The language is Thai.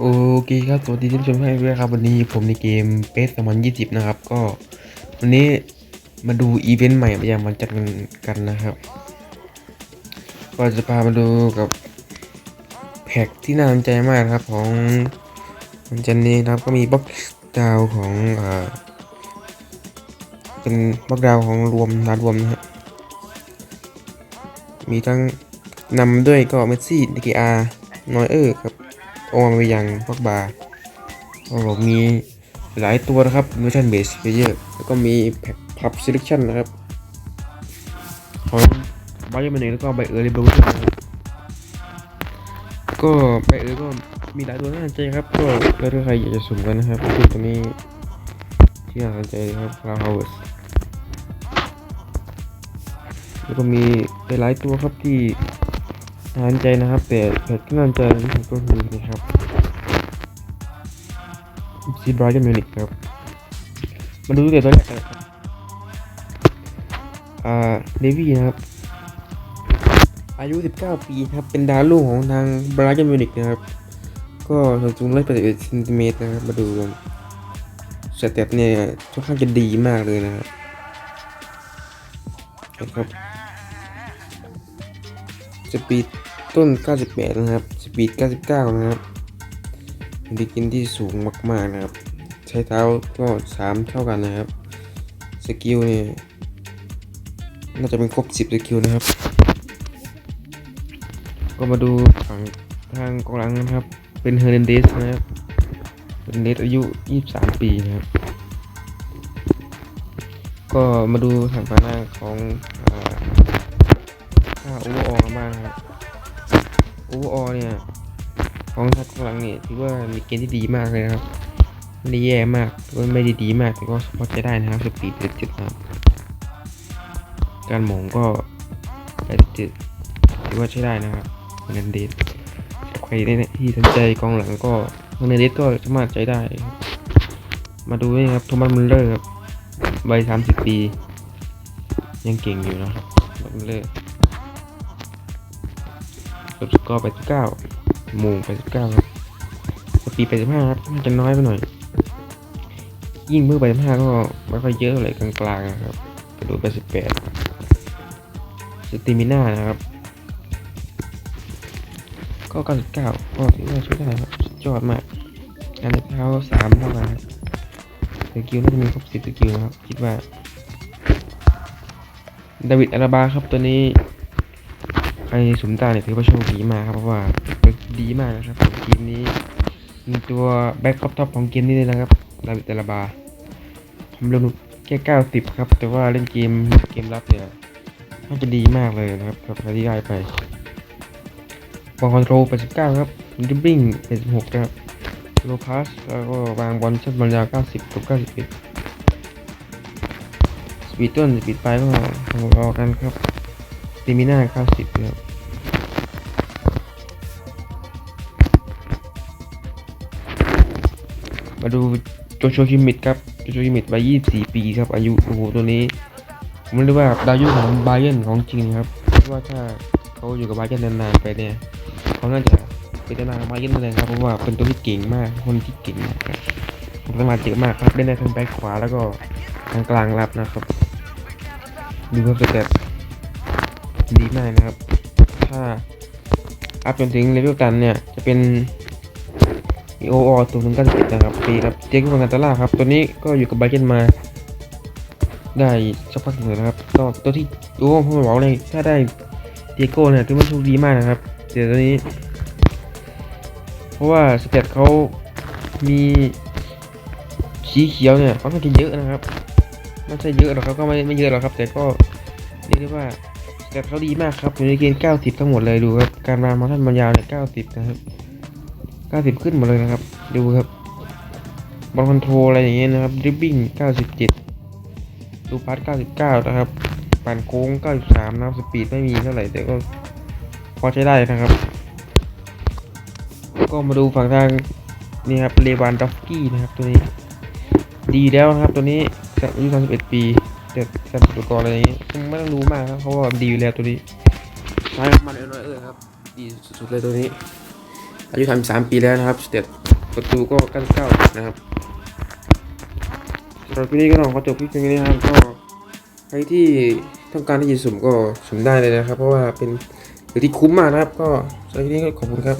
โอเคครับสวัสดีท่านผู้ชมทุกท่านด้วยครับวันนี้ผมในเกมเ e สสมันยี่สิบนะครับ ก็วันนี้มาดูอีเวนต์ใหม่ประจำวันจันทร์กันกันนะครับ ก็จะพามาดูกับแพ็กที่น่าสนใจมากครับของวันจันทร์นี้นะครับก็มีบล็อกดาวของอ่าเป็นบล็อกดาวของรวมนารวมนะฮะมีทั้งนำด้วยก็เมสซี่ดีกอาร์นอยเออร์ครับ โอมาไปยังพวกบาร์ก็มีหลายตัวนะครับเวอร์ชันเบสเพเยอร์แล้วก็มีแพ็คพับเซเลคชั่นนะครับของบาร์ยอร์มันเองแล้วก็ไบเออร์เรเบลนะครับก็ไบเออร์ก็มีหลายตัวน่าสนใจครับ ก็แล้วถ้าใครอยากจะสุ่มกันนะครับคือตัวนี้ที่น่าสนใจนะครับคาร์ฮาวเวสแล้วก็มีหลายตัวครับที่ นานใจนะครับแต่แพทที่น่าสนใจที่สุดก็คือนะครับซีบรายกันมิวนิกครับ มาดูตั้งแต่ตัวแรกกันนะครับอ่าเดวี่นะครับ อายุ 19 ปีครับ เป็นดาวรุ่งของทางบรายกันมิวนิกนะครับ ก็สูงสูงร้อยแปสิบเอ็ดเซนติเมตรนะครับ มาดูกันสเต็ปเนี่ยค่อนข้างจะดีมากเลยนะครับนะครับสปีด ต้น 98 นะครับ สปีด 99 นะครับดิกินที่สูงมาก ๆ นะครับ ใช้เท้าก็ 3 เท่ากันนะครับ สกิลเนี่ยน่าจะเป็นครบ 10 สกิลนะครับ ก็มาดูฝั่งทางกองหลังนะครับ เป็นเฮอร์นันเดสนะครับเฮอร์นันเดสอายุ 23 ปีนะครับ ก็มาดูทางฝั่งหน้าของอ่าค่าโอเวอร์ออกันบ้างนะครับ โอเวอร์ออเนี่ยของทัดกลังเนี่ยถือว่ามีเกณฑ์ที่ดีมากเลยนะครับไม่ได้แย่มากหรือว่าไม่ได้ดีมากแต่ก็พอใช้ได้นะครับสปีดเจ็ดจุดครับการหมงก็แปดจุดถือว่าใช้ได้นะครับเงินเดทใครที่สนใจกองหลังก็เงินเดทก็สามารถใช้ได้ มาดูนี่ครับโทมัสมุลเลอร์ครับวัยสามสิบปี ยังเก่งอยู่นะครับมุลเลอร์ ลดสกอร์ไปสิบเก้าหมู่ไปสิบเก้าครับสปีดไปสิบห้าครับมันจะน้อยไปหน่อย ยิ่งเมื่อไปสิบห้าก็ไม่ค่อยเยอะเลยกลางๆนะครับกระโดดไปสิบแปดสติมิน่านะครับก็เก้าสิบเก้าก็ถือว่าช่วยได้ครับสุดยอดมากอันนี้เท้าสามเท่ากันสกิลน่าจะมีครบสิบสกิลนะครับคิดว่าดาวิดอาราบาครับตัวนี้ ไอ้สุมตาเนี่ยถือว่าโชคดีมากครับเพราะว่าเป็นดีมากนะครับของทีมนี้เป็นตัวแบ็คท็อปท็อปของเกมนี้เลยนะครับดาวิตลาบาผมเล่นแค่เก้าสิบครับ แต่ว่าเล่นเกมเกมรับเนี่ยน่าจะดีมากเลยนะครับกับใครที่ได้ไปบอลคอนโทรล89ครับดริบบิ้ง76ครับโลพาสแล้วก็วางบอลชั้นบอลยาว90กับ91สปีดต้นสปีดปลายก็พอกันครับ ติมิน่า90ครับมาดูโจโชคิมิดครับโจโชคิมิดวัย24 ปีครับ อายุโอ้โหตัวนี้ผมเรียกว่าดาวยุคของบาเยนของจริงครับว่าถ้าเขาอยู่กับบาเยนนานๆไปเนี่ยเขาน่าจะเป็นตำนานบาเยร์นเลยครับเพราะว่าเป็นตัวที่เก่งมากคนที่เก่งมากครับผมสามารถเจ๋งมากครับเล่นได้ทั้งแบ็คขวาแล้วก็ทางกลางรับนะครับดูครับสเต็ป ดีมากนะครับ ถ้าอัพจนถึงเลเวลตันเนี่ย จะเป็นมีโออตัวถึงกันสิบนะครับปีครับเจคกันตาล่าครับ ตัวนี้ก็อยู่กับไบเกนมา ได้สักพักหนึ่งแล้วนะครับก็ตัวที่โอ้ผมบอกเลยถ้าได้เดียโก้เนี่ยถือว่าโชคดีมากนะครับเดี๋ยวตัวนี้ เพราะว่าสเตตเขามีสีเขียวเนี่ยเขาก็จะเยอะนะครับไม่ใช่เยอะหรอกครับก็ไม่ไม่เยอะหรอกครับ แต่ก็เรียกได้ว่า แต่เขาดีมากครับอยู่ในเกณฑ์ 90 ทั้งหมดเลยดูครับการวางมาท่านบรรยาวเนี่ย90 นะครับ 90 ขึ้นหมดเลยนะครับ ดูครับบอลคอนโทรลอะไรอย่างเงี้ยนะครับดริบบิ้ง97 ดูพาส99 นะครับปั่นโค้ง 93 นะครับสปีดไม่มีเท่าไหร่แต่ก็พอใช้ได้นะครับ ก็มาดูฝั่งทางนี่ครับเลวานดอฟกี้นะครับตัวนี้ ดีแล้วนะครับตัวนี้อายุ31 ปี แต่การสุดกรอะไรอย่างงี้ไม่ต้องรู้มากครับเพราะว่าดีอยู่แล้วตัวนี้ใช่มันเออเออครับ ดีสุดๆเลยตัวนี้ อายุทำสามปีแล้วนะครับสเตตประตูก็กั้นเก้านะครับสำหรับที่นี้ก็ต้องขอจบคลิปเพียงนี้นะครับก็ใครที่ต้องการที่จะสุ่มก็สุ่มได้เลยนะครับ เพราะว่าเป็นหรือที่คุ้มมากนะครับ ก็สำหรับที่นี้ก็ขอบคุณครับ